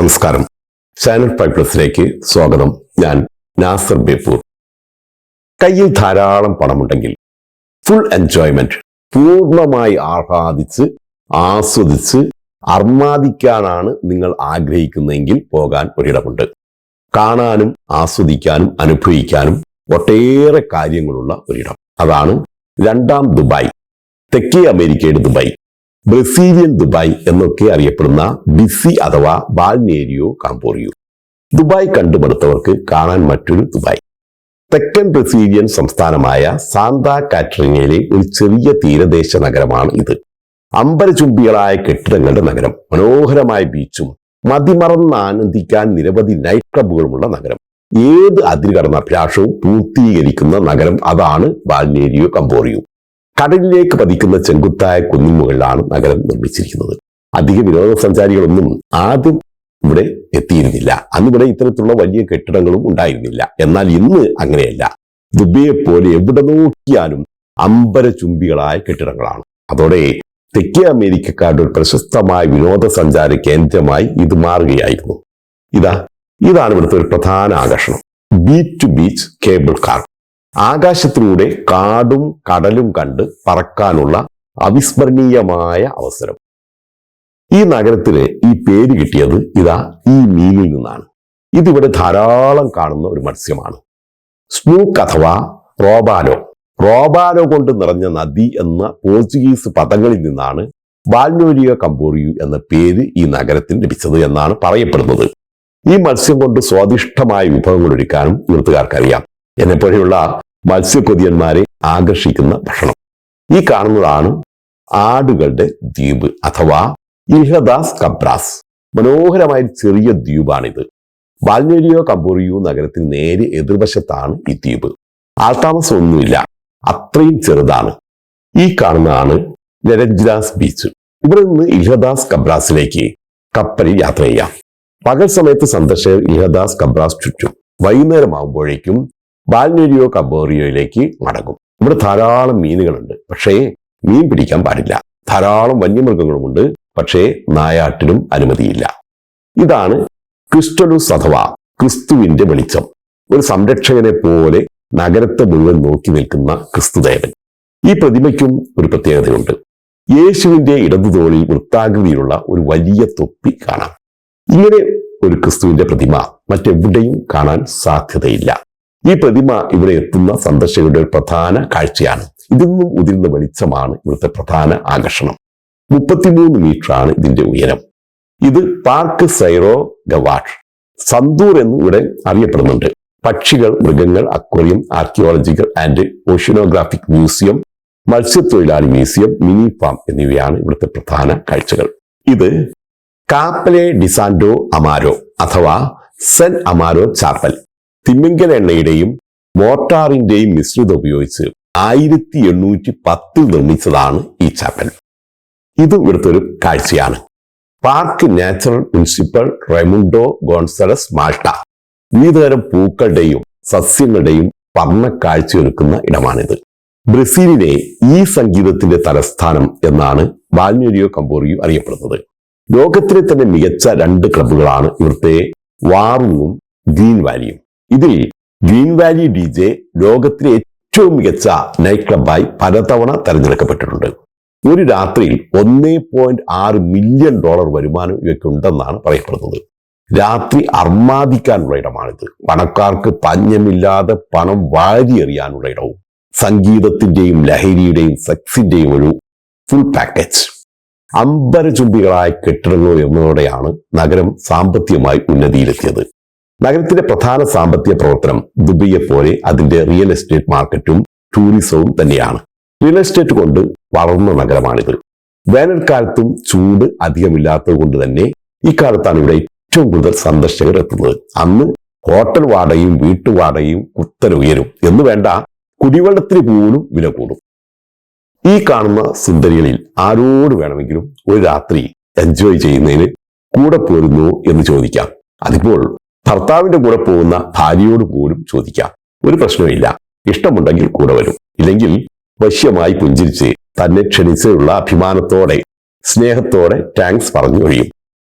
നമസ്കാരം. Channel five പ്ലസിലേക്ക് സ്വാഗതം. ഞാൻ നാസർ ബേപ്പൂർ. കയ്യിൽ ധാരാളം പണമുണ്ടെങ്കിൽ ഫുൾ എൻജോയ്മെന്റ് പൂർണമായി ആഹ്ലാദിച്ച് ആസ്വദിച്ച് അർമാദിക്കാനാണ് നിങ്ങൾ ആഗ്രഹിക്കുന്നതെങ്കിൽ പോകാൻ ഒരിടമുണ്ട്. കാണാനും ആസ്വദിക്കാനും അനുഭവിക്കാനും ഒട്ടേറെ കാര്യങ്ങളുള്ള ഒരിടം. അതാണ് രണ്ടാം ദുബായ്. തെക്കേ അമേരിക്കയുടെ ദുബായ്. ബ്രസീലിയൻ ദുബായ് എന്നൊക്കെ അറിയപ്പെടുന്ന ബിസി അഥവാ ബാൽനേരിയോ കാമ്പോറിയോ ദുബായ് കണ്ടുമടുത്തവർക്ക് കാണാൻ മറ്റൊരു ദുബായ്. തെക്കൻ ബ്രസീലിയൻ സംസ്ഥാനമായ സാന്താ കാറ്ററിനയിലെ ഒരു ചെറിയ തീരദേശ നഗരമാണ് ഇത്. അമ്പരചുംബികളായ കെട്ടിടങ്ങളുടെ നഗരം മനോഹരമായ ബീച്ചും മതിമറന്ന് ആനന്ദിക്കാൻ നിരവധി നൈറ്റ് ക്ലബ്ബുകളുമുള്ള നഗരം. ഏത് അതിരുകടന്ന അഭിലാഷവും പൂർത്തീകരിക്കുന്ന നഗരം അതാണ് ബാൽനേരിയോ കമ്പോറിയോ കടലിലേക്ക് പതിക്കുന്ന ചെങ്കുത്തായ കുന്നിന്മുകളിലാണ് നഗരം നിർമ്മിച്ചിരിക്കുന്നത്. അധിക വിനോദസഞ്ചാരികളൊന്നും ആദ്യം ഇവിടെ എത്തിയിരുന്നില്ല. അന്ന് ഇവിടെ ഇത്തരത്തിലുള്ള വലിയ കെട്ടിടങ്ങളും ഉണ്ടായിരുന്നില്ല. എന്നാൽ ഇന്ന് അങ്ങനെയല്ല. ദുബൈയെ പോലെ എവിടെ നോക്കിയാലും അമ്പരചുംബികളായ കെട്ടിടങ്ങളാണ്. അതോടെ തെക്കേ അമേരിക്കക്കാരുടെ ഒരു പ്രശസ്തമായ വിനോദസഞ്ചാര കേന്ദ്രമായി ഇത് മാറുകയായിരുന്നു. ഇതാ ഇതാണ് ഇവിടുത്തെ ഒരു പ്രധാന ആകർഷണം. Beach to beach cable car. ആകാശത്തിലൂടെ കാടും കടലും കണ്ട് പറക്കാനുള്ള അവിസ്മരണീയമായ അവസരം. ഈ നഗരത്തിന് ഈ പേര് കിട്ടിയത് ഇതാ ഈ മീനിൽ നിന്നാണ്. ഇതിവിടെ ധാരാളം കാണുന്ന ഒരു മത്സ്യമാണ്. സ്നൂക്ക് അഥവാ റോബാലോ റോബാലോ കൊണ്ട് നിറഞ്ഞ നദി എന്ന പോർച്ചുഗീസ് പദങ്ങളിൽ നിന്നാണ് ബാൽനോരിയോ കമ്പോറിയു എന്ന പേര് ഈ നഗരത്തിന് ലഭിച്ചത് എന്നാണ് പറയപ്പെടുന്നത്. ഈ മത്സ്യം കൊണ്ട് സ്വാദിഷ്ടമായ വിഭവങ്ങൾ ഒരുക്കാനും ഇവിടുത്തുകാർക്കറിയാം. എന്നെപ്പോലെയുള്ള മത്സ്യക്കൊതിയന്മാരെ ആകർഷിക്കുന്ന ഭക്ഷണം. ഈ കാണുന്നതാണ് ആടുകളുടെ ദ്വീപ് അഥവാ ഇഹദാസ് കബ്രാസ്. മനോഹരമായ ചെറിയ ദ്വീപാണിത്. ബാൽനേരിയോ കമ്പോറിയോ നഗരത്തിന് നേരെ എതിർവശത്താണ് ഈ ദ്വീപ്. ആൾതാമസം ഒന്നുമില്ല അത്രയും ചെറുതാണ്. ഈ കാണുന്നതാണ് ലരജ്രാസ് ബീച്ച്. ഇവിടെ നിന്ന് ഇഹദാസ് കബ്രാസിലേക്ക് കപ്പലിൽ യാത്ര ചെയ്യാം. പകൽ സമയത്ത് സന്ദർശകർ ഇഹദാസ് കബ്രാസ് ചുറ്റും. വൈകുന്നേരമാകുമ്പോഴേക്കും ബാൽനേരിയോ കബോറിയോയിലേക്ക് മടങ്ങും. ഇവിടെ ധാരാളം മീനുകളുണ്ട്. പക്ഷേ മീൻ പിടിക്കാൻ പാടില്ല. ധാരാളം വന്യമൃഗങ്ങളുമുണ്ട്. പക്ഷേ നായാട്ടിനും അനുമതിയില്ല. ഇതാണ് ക്രിസ്റ്റലുസ് അഥവാ ക്രിസ്തുവിന്റെ വെളിച്ചം. ഒരു സംരക്ഷകനെ പോലെ നഗരത്തെ മുഴുവൻ നോക്കി നിൽക്കുന്ന ക്രിസ്തുദേവൻ. ഈ പ്രതിമയ്ക്കും ഒരു പ്രത്യേകതയുണ്ട്. യേശുവിന്റെ ഇടതുതോളിൽ വൃത്താകൃതിയിലുള്ള ഒരു വലിയ തൊപ്പി കാണാം. ഇങ്ങനെ ഒരു ക്രിസ്തുവിന്റെ പ്രതിമ മറ്റെവിടെയും കാണാൻ സാധ്യതയില്ല. ഈ പ്രതിമ ഇവിടെ എത്തുന്ന സന്ദർശകരുടെ ഒരു പ്രധാന കാഴ്ചയാണ്. ഇതിൽ നിന്നും ഉതിരുന്ന വെളിച്ചമാണ് ഇവിടുത്തെ പ്രധാന ആകർഷണം. മുപ്പത്തിമൂന്ന് ആണ് ഇതിന്റെ ഉയരം. ഇത് പാർക്ക് സൈറോ ഗവാഷ് സന്തൂർ എന്ന് ഇവിടെ അറിയപ്പെടുന്നുണ്ട്. പക്ഷികൾ മൃഗങ്ങൾ aquarium archaeological and oceanographic museum മത്സ്യത്തൊഴിലാളി മ്യൂസിയം മിനി ഫാം എന്നിവയാണ് ഇവിടുത്തെ പ്രധാന കാഴ്ചകൾ. ഇത് കാപ്പലെ ഡിസാൻഡോ അമാരോ അഥവാ സെൻ അമാരോ ചാപ്പൽ തിമിംഗല എണ്ണയുടെയും മോർട്ടാറിന്റെയും മിശ്രിതം ഉപയോഗിച്ച് ആയിരത്തി എണ്ണൂറ്റി പത്തിൽ നിർമ്മിച്ചതാണ് ഈ ചാപ്പൽ. ഇത് ഇവിടുത്തെ കാഴ്ചയാണ്. Park natural principal Raimundo Gonzalez Malta. വിവിധതരം പൂക്കളുടെയും സസ്യങ്ങളുടെയും പർണ കാഴ്ചയൊരുക്കുന്ന ഇടമാണിത്. ബ്രസീലിനെ ഈ സംഗീതത്തിന്റെ തലസ്ഥാനം എന്നാണ് ബാൽനേരിയോ കമ്പോറിയോ അറിയപ്പെടുന്നത്. ലോകത്തിലെ തന്നെ മികച്ച രണ്ട് ക്ലബ്ബുകളാണ് ഇവിടുത്തെ വാറുവും ഗ്രീൻ വാലിയും ഇതിൽ ഗ്രീൻ വാലി ഡി ജെ ലോകത്തിലെ ഏറ്റവും മികച്ച നൈറ്റ് ക്ലബായി പലതവണ തെരഞ്ഞെടുക്കപ്പെട്ടിട്ടുണ്ട്. ഒരു രാത്രിയിൽ ഒന്നേ പോയിന്റ് ആറ് മില്യൺ ഡോളർ വരുമാനം ഇവയ്ക്കുണ്ടെന്നാണ് പറയപ്പെടുന്നത്. രാത്രി അർമാദിക്കാനുള്ള ഇടമാണിത്. പണക്കാർക്ക് പഞ്ഞമില്ലാതെ പണം വാരിയെറിയാനുള്ള ഇടവും സംഗീതത്തിന്റെയും ലഹരിയുടെയും സെക്സിന്റെയും ഒരു ഫുൾ പാക്കേജ് അമ്പരചുംബികളായ കെട്ടിടങ്ങളോ എന്നതോടെയാണ് നഗരം സാമ്പത്തികമായി ഉന്നതിയിലെത്തിയത്. നഗരത്തിന്റെ പ്രധാന സാമ്പത്തിക പ്രവർത്തനം ദുബൈയെ പോലെ അതിന്റെ റിയൽ എസ്റ്റേറ്റ് മാർക്കറ്റും ടൂറിസവും തന്നെയാണ്. റിയൽ എസ്റ്റേറ്റ് കൊണ്ട് വളർന്ന നഗരമാണിത്. വേനൽക്കാലത്തും ചൂട് അധികമില്ലാത്തത് കൊണ്ട് തന്നെ ഇക്കാലത്താണ് ഇവിടെ ഏറ്റവും കൂടുതൽ സന്ദർശകർ എത്തുന്നത്. അന്ന് ഹോട്ടൽ വാടകയും വീട്ടുവാടകയും കുത്തനെ ഉയരും. എന്ന് വേണ്ട കുടിവെള്ളത്തിന് പോലും വില കൂടും. ഈ കാണുന്ന സുന്ദരികളിൽ ആരോട് വേണമെങ്കിലും ഒരു രാത്രി എൻജോയ് ചെയ്യുന്നതിന് കൂടെ പോരുന്നു എന്ന് ചോദിക്കാം. അതിപ്പോൾ ഭർത്താവിന്റെ കൂടെ പോകുന്ന ഭാര്യയോട് പോലും ചോദിക്കാം. ഒരു പ്രശ്നമില്ല ഇഷ്ടമുണ്ടെങ്കിൽ കൂടെ വരും. ഇല്ലെങ്കിൽ വശ്യമായി പുഞ്ചിരിച്ച് തന്നെ ക്ഷണിച്ചുള്ള അഭിമാനത്തോടെ സ്നേഹത്തോടെ താങ്ക്സ് പറഞ്ഞു കഴിയും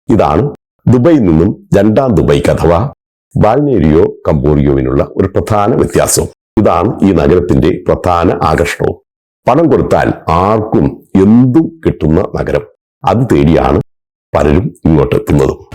ഇതാണ് ദുബൈയിൽ നിന്നും രണ്ടാം ദുബൈക്ക് അഥവാ ബാൽനേരിയോ കമ്പോറിയോവിനുള്ള ഒരു പ്രധാന വ്യത്യാസവും ഇതാണ് ഈ നഗരത്തിന്റെ പ്രധാന ആകർഷണവും. പണം കൊടുത്താൽ ആർക്കും എന്തും കിട്ടുന്ന നഗരം. അത് തേടിയാണ് പലരും ഇങ്ങോട്ട് എത്തുന്നതും.